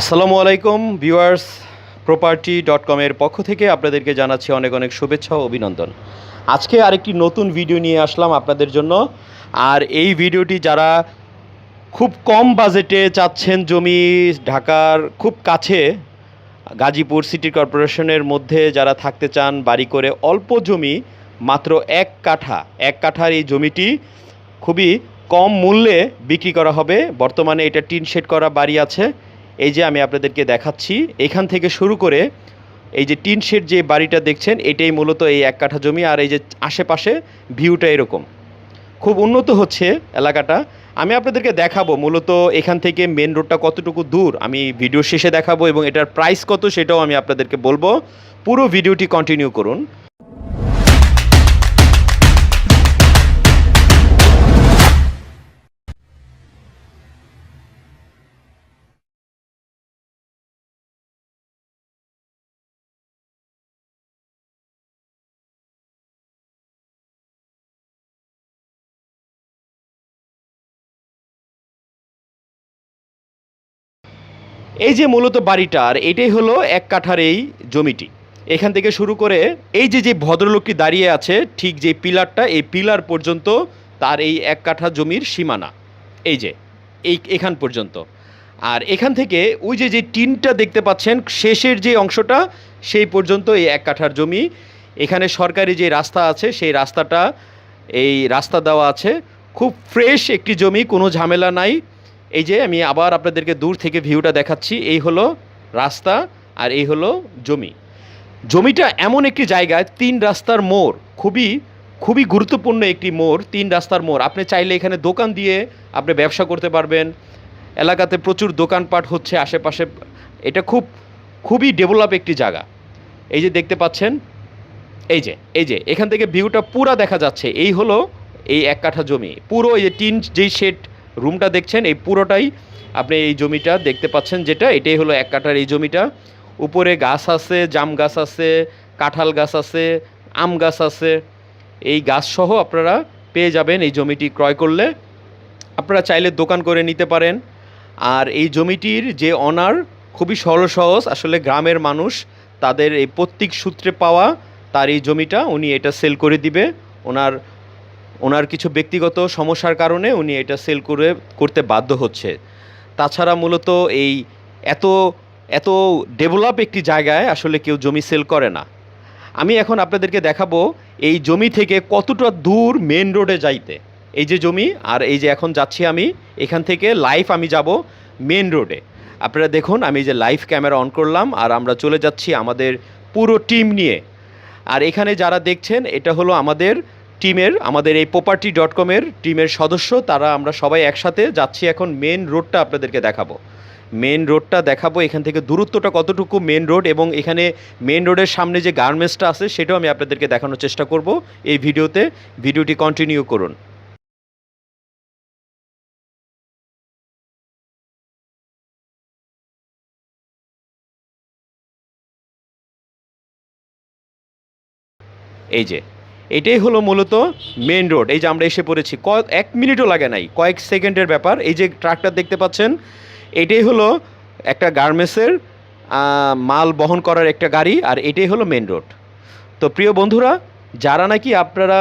আসসালামু আলাইকুম, viewers property dot কমের পক্ষ থেকে আপনাদেরকে জানাচ্ছি অনেক অনেক শুভেচ্ছা ও অভিনন্দন। আজকে আরেকটি নতুন ভিডিও নিয়ে আসলাম আপনাদের জন্য। আর এই ভিডিওটি যারা খুব কম বাজেটে চাচ্ছেন জমি ঢাকার খুব কাছে, গাজীপুর সিটি কর্পোরেশনের মধ্যে যারা থাকতে চান, বাড়ি করে অল্প জমি, মাত্র এক কাঠা, এক কাঠার এই জমিটি খুবই কম মূল্যে বিক্রি করা হবে। বর্তমানে এটা টিন শেড করা বাড়ি আছে। এই যে আমি আপনাদেরকে দেখাচ্ছি, এখান থেকে শুরু করে এই যে টিন শেড যে বাড়িটা দেখছেন, এটাই মূলত এই এক কাঠা জমি আর এই যে আশেপাশে ভিউটা এরকম। খুব উন্নত হচ্ছে এলাকাটা। আমি আপনাদেরকে দেখাবো মূলত এখান থেকে মেন রোডটা কতটুকু দূর, আমি ভিডিও শেষে দেখাবো এবং এটার প্রাইস কত সেটাও আমি আপনাদেরকে বলব। পুরো ভিডিওটি কন্টিনিউ করুন। এই যে মূলত বাড়িটা আর এটাই হলো এক কাঠার এই জমিটি। এখান থেকে শুরু করে এই যে যে ভদ্রলোকটি দাঁড়িয়ে আছে, ঠিক যে পিলারটা, এই পিলার পর্যন্ত তার এই এক কাঠা জমির সীমানা। এই যে, এই এখান পর্যন্ত। আর এখান থেকে ওই যে যে টিনটা দেখতে পাচ্ছেন, শেষের যে অংশটা, সেই পর্যন্ত এই এক কাঠার জমি। এখানে সরকারি যে রাস্তা আছে, সেই রাস্তাটা, এই রাস্তা দেওয়া আছে। খুব ফ্রেশ একটি জমি, কোনো ঝামেলা নাই। এই যে আমি আবার আপনাদেরকে দূর থেকে ভিউটা দেখাচ্ছি, এই হলো রাস্তা আর এই হলো জমি। জমিটা এমন একটি জায়গায় তিন রাস্তার মোড়, খুবই খুবই গুরুত্বপূর্ণ একটি মোড়, তিন রাস্তার মোড়। আপনি চাইলে এখানে দোকান দিয়ে আপনি ব্যবসা করতে পারবেন। এলাকাতে প্রচুর দোকানপাট হচ্ছে আশেপাশে। এটা খুব, খুবই ডেভেলপ একটি জায়গা। এই যে দেখতে পাচ্ছেন, এই যে এই যে, এখান থেকে ভিউটা পুরা দেখা যাচ্ছে। এই হলো এই এক কাঠা জমি। পুরো এই যে টিন, যেই শেড রুমটা দেখছেন, এই পুরোটাই আপনি এই জমিটা দেখতে পাচ্ছেন যেটা, এটাই হলো এক কাঠার এই জমিটা। উপরে গাছ আছে, জাম গাছ আছে, কাঁঠাল গাছ আছে, আম গাছ আছে। এই গাছ সহ আপনারা পেয়ে যাবেন এই জমিটি ক্রয় করলে। আপনারা চাইলে দোকান করে নিতে পারেন। আর এই জমিটির যে অনার, খুবই সরল সহজ, আসলে গ্রামের মানুষ তাদের এই প্রত্যেক সূত্রে পাওয়া তার এই জমিটা, উনি এটা সেল করে দিবে। ওনার ওনার কিছু ব্যক্তিগত সমস্যার কারণে উনি এটা সেল করে, করতে বাধ্য হচ্ছে। তাছাড়া মূলত এই এত এত ডেভেলপ একটি জায়গায় আসলে কেউ জমি সেল করে না। আমি এখন আপনাদেরকে দেখাবো এই জমি থেকে কতটা দূর মেন রোডে যাইতে। এই যে জমি আর এই যে এখন যাচ্ছি আমি, এখান থেকে লাইভ আমি যাব মেন রোডে আপনারা দেখুন, আমি যে লাইভ ক্যামেরা অন করলাম আর আমরা চলে যাচ্ছি আমাদের পুরো টিম নিয়ে। আর এখানে যারা দেখছেন, এটা হলো আমাদের টিমের, আমাদের এই প্রপার্টি ডট কমের টিমের সদস্য, তারা আমরা সবাই একসাথে যাচ্ছি এখন মেন রোডটা আপনাদেরকে দেখাবো। মেন রোডটা দেখাবো, এখান থেকে দূরত্বটা কতটুকু মেন রোড এবং এখানে মেন রোডের সামনে যে গার্মেন্টসটা আছে, সেটাও আমি আপনাদেরকে দেখানোর চেষ্টা করব এই ভিডিওতে। ভিডিওটি কন্টিনিউ করুন। এই যে এটাই হলো মূলত মেন রোড এই যে আমরা এসে পড়েছি ক এক মিনিটও লাগে নাই, কয়েক সেকেন্ডের ব্যাপার। এই যে ট্রাকটা দেখতে পাচ্ছেন, এটাই হলো একটা গার্মেন্টসের মাল বহন করার একটা গাড়ি, আর এটাই হলো মেন রোড তো প্রিয় বন্ধুরা, যারা নাকি আপনারা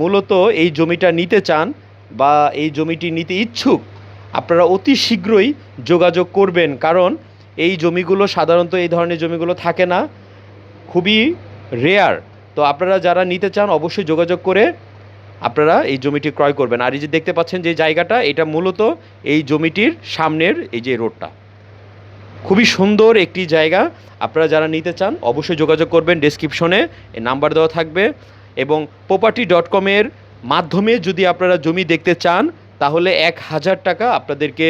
মূলত এই জমিটা নিতে চান বা এই জমিটি নিতে ইচ্ছুক, আপনারা অতি শীঘ্রই যোগাযোগ করবেন, কারণ এই জমিগুলো সাধারণত এই ধরনের জমিগুলো থাকে না। খুবই রেয়ার তো আপনারা যারা নিতে চান, অবশ্যই যোগাযোগ করে আপনারা এই জমিটি ক্রয় করবেন। আর এই যে দেখতে পাচ্ছেন যে জায়গাটা, এটা মূলত এই জমিটির সামনের এই যে রোডটা। খুবই সুন্দর একটি জায়গা। আপনারা যারা নিতে চান, অবশ্যই যোগাযোগ করবেন ডেসক্রিপশনে। এই নাম্বার দেওয়া থাকবে এবং প্রপার্টি ডট কমের মাধ্যমে যদি আপনারা জমি দেখতে চান, তাহলে এক হাজার টাকা আপনাদেরকে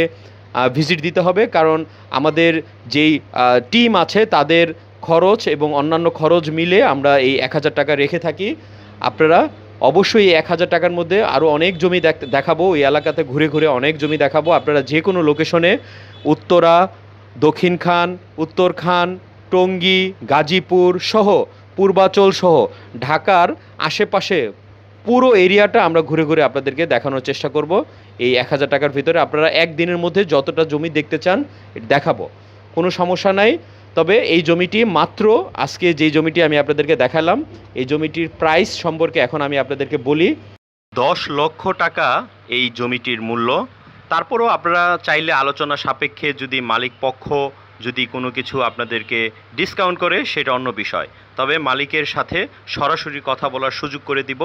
ভিজিট দিতে হবে। কারণ আমাদের যেই টিম আছে, তাদের খরচ এবং অন্যান্য খরচ মিলে আমরা এই এক হাজার টাকা রেখে থাকি। আপনারা অবশ্যই এক হাজার টাকার মধ্যে আরও অনেক জমি দেখ- দেখাবো। এই এলাকাতে ঘুরে ঘুরে অনেক জমি দেখাবো। আপনারা যে কোনো লোকেশনে উত্তরা, দক্ষিণ খান, উত্তর খান, টঙ্গী, গাজীপুর সহ, পূর্বাচল সহ ঢাকার আশেপাশে পুরো এরিয়াটা আমরা ঘুরে ঘুরে আপনাদেরকে দেখানোর চেষ্টা করব। এই এক হাজার টাকার ভিতরে আপনারা একদিনের মধ্যে যতটা জমি দেখতে চান দেখাবো। কোনো সমস্যা নাই। তবে এই জমিটি মাত্র আজকে যেই জমিটি আমি আপনাদেরকে দেখালাম এই জমিটির প্রাইস সম্পর্কে এখন আমি আপনাদেরকে বলি। দশ লক্ষ টাকা এই জমিটির মূল্য। তারপরেও আপনারা চাইলে আলোচনা সাপেক্ষে যদি মালিক পক্ষ যদি কোনো কিছু আপনাদেরকে ডিসকাউন্ট করে সেটা অন্য বিষয়। তবে মালিকের সাথে সরাসরি কথা বলার সুযোগ করে দিব।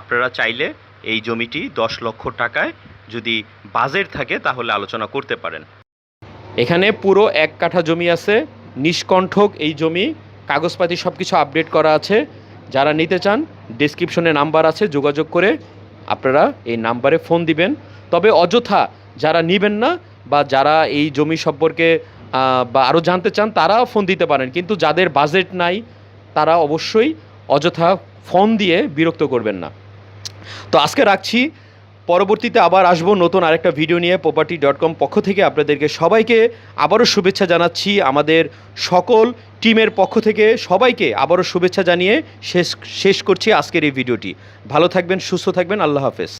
আপনারা চাইলে এই জমিটি দশ লক্ষ টাকায় যদি বাজেট থাকে তাহলে আলোচনা করতে পারেন। এখানে পুরো এক কাঠা জমি আছে। নিষ্কণ্ঠক এই জমি, কাগজপাতি সব কিছু আপডেট করা আছে। যারা নিতে চান ডিসক্রিপশনে নাম্বার আছে, যোগাযোগ করে আপনারা এই নাম্বারে ফোন দিবেন। তবে অযথা যারা নিবেন না বা যারা এই জমি সম্পর্কে বা আরও জানতে চান, তারাও ফোন দিতে পারেন। কিন্তু যাদের বাজেট নাই, তারা অবশ্যই অযথা ফোন দিয়ে বিরক্ত করবেন না। তো আজকে রাখছি। পরবর্তীতে আবার আসব নতুন আরেকটা ভিডিও নিয়ে প্রপার্টি ডট কম পক্ষ থেকে। আপনাদেরকে সবাইকে আবারও শুভেচ্ছা জানাচ্ছি আমাদের সকল টিমের পক্ষ থেকে। সবাইকে আবারও শুভেচ্ছা জানিয়ে শেষ শেষ করছি আজকের এই ভিডিওটি ভালো থাকবেন, সুস্থ থাকবেন, আল্লাহ হাফেজ।